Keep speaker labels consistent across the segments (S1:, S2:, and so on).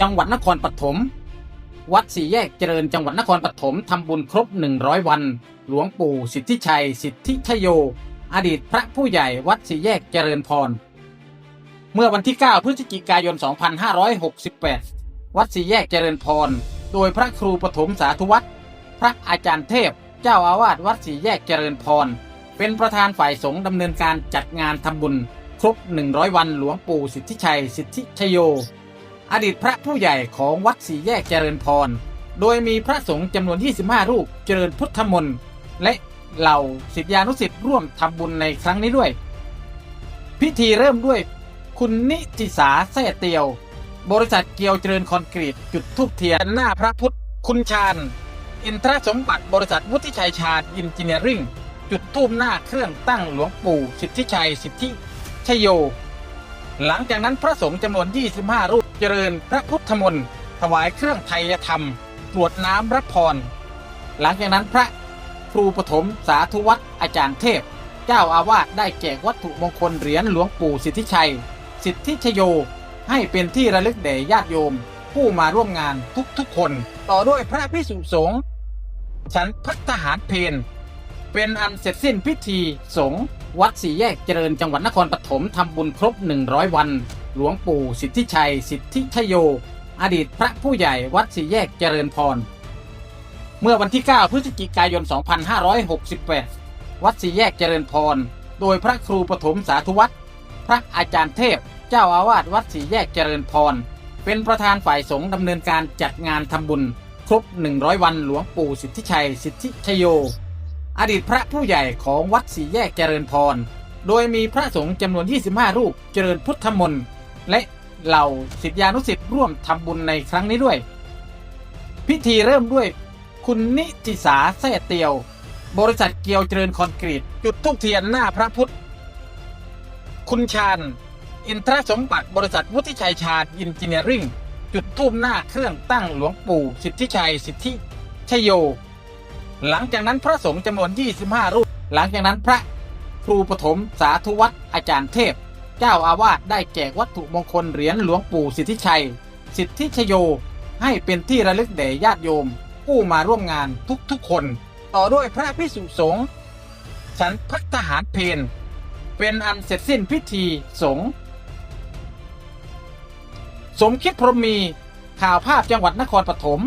S1: จังหวัดนครปฐมวัดสี่แยกเจริญจังหวัดนครปฐมทำบุญครบ 100 วัน หลวงปู่สิทธิชัย สิทธิชโย อดีตพระผู้ใหญ่วัดสี่แยกเจริญพร เมื่อวันที่ 9 พฤศจิกายน 2568 วัดสี่แยกเจริญพร โดยพระครูปฐมสาธุวัตรพระอาจารย์เทพ เจ้าอาวาสวัดสี่แยกเจริญพร เป็นประธานฝ่ายสงฆ์ดำเนินการจัดงานทำบุญ ครบ 100 วัน หลวงปู่สิทธิชัย สิทธิชโย อดีตพระผู้ใหญ่ของวัดสี่แยกเจริญพร โดยมีพระสงฆ์จำนวน 25 รูปเจริญพุทธมนต์และเหล่าศิษยานุศิษย์ร่วมทำบุญในครั้งนี้ด้วย พิธีเริ่มด้วยคุณนิติสาแซ่เตียว บริษัทเกียวเจริญคอนกรีตจุดทูบเทียนหน้าพระพุทธคุณชาญอินทรสมบัติบริษัทวุฒิชัยชาญอินจิเนียริ่งจุดทูบหน้าเครื่องตั้งหลวงปู่สิทธิชัยสิทธิชโย หลังจากนั้นพระสงฆ์จำนวน 25 รูป เจริญพระพุทธมนต์ถวายเครื่องไทยธรรมตรวจน้ำรับพร หลังจากนั้นพระครูปฐมสาธุวัตรอาจารย์เทพ เจ้าอาวาสได้แจกวัตถุมงคลเหรียญหลวงปู่สิทธิชัย สิทธิชโย ให้เป็นที่ระลึกแด่ญาติโยม ผู้มาร่วมงานทุกๆคน ต่อด้วยพระพิสุสงฆ์ฉันพัฒหารเพนเป็นอันเสร็จสิ้นพิธีสงฆ์วัดสี่แยกเจริญจังหวัดนครปฐมทำบุญครบ 100 วัน หลวงปู่สิทธิชัย สิทธิชโย อดีตพระผู้ใหญ่วัดสี่แยกเจริญพร เมื่อวันที่ 9 พฤศจิกายน 2568 วัดสี่แยกเจริญพร โดยพระครูปฐมสาธุวัตรพระอาจารย์เทพ เจ้าอาวาสวัดสี่แยกเจริญพร เป็นประธานฝ่ายสงฆ์ดำเนินการจัดงานทำบุญ ครบ 100 วันหลวงปู่สิทธิชัย สิทธิชโย อดีตพระผู้ใหญ่ของวัดสี่แยกเจริญพรโดยมีพระสงฆ์จำนวน 25 รูป เจริญพุทธมนต์ และเหล่าศิษยานุศิษย์ร่วมทำบุญในครั้งนี้ด้วย พิธีเริ่มด้วยคุณนิติสาแซ่เตียว บริษัทเกียวเจริญคอนกรีต จุดทุกเทียนหน้าพระพุทธ คุณชาญ อินทรสมบัติบริษัทวุฒิชัยชาญอินจิเนียริ่งจุดทูบหน้าเครื่องตั้งหลวงปู่ สิทธิชัย สิทธิชโย หลังจากนั้นพระสงฆ์จำนวน 25 รูป หลังจากนั้นพระครูปฐมสาธุวัตรอาจารย์เทพ เจ้าอาวาสได้แจกวัตถุมงคลเหรียญหลวงปู่สิทธิชัย สิทธิชโย ให้เป็นที่ระลึกแด่ญาติโยม ผู้มาร่วมงานทุกๆคน ต่อด้วยพระพิสุสงฆ์ฉันพัฒหารเพนเป็นอันเสร็จสิ้นพิธีสงฆ์สมคิดพรหมมีข่าวภาพจังหวัดนครปฐม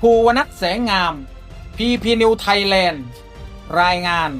S1: ภูวนัทแสงงาม พีพีนิวไทยแลนด์ รายงาน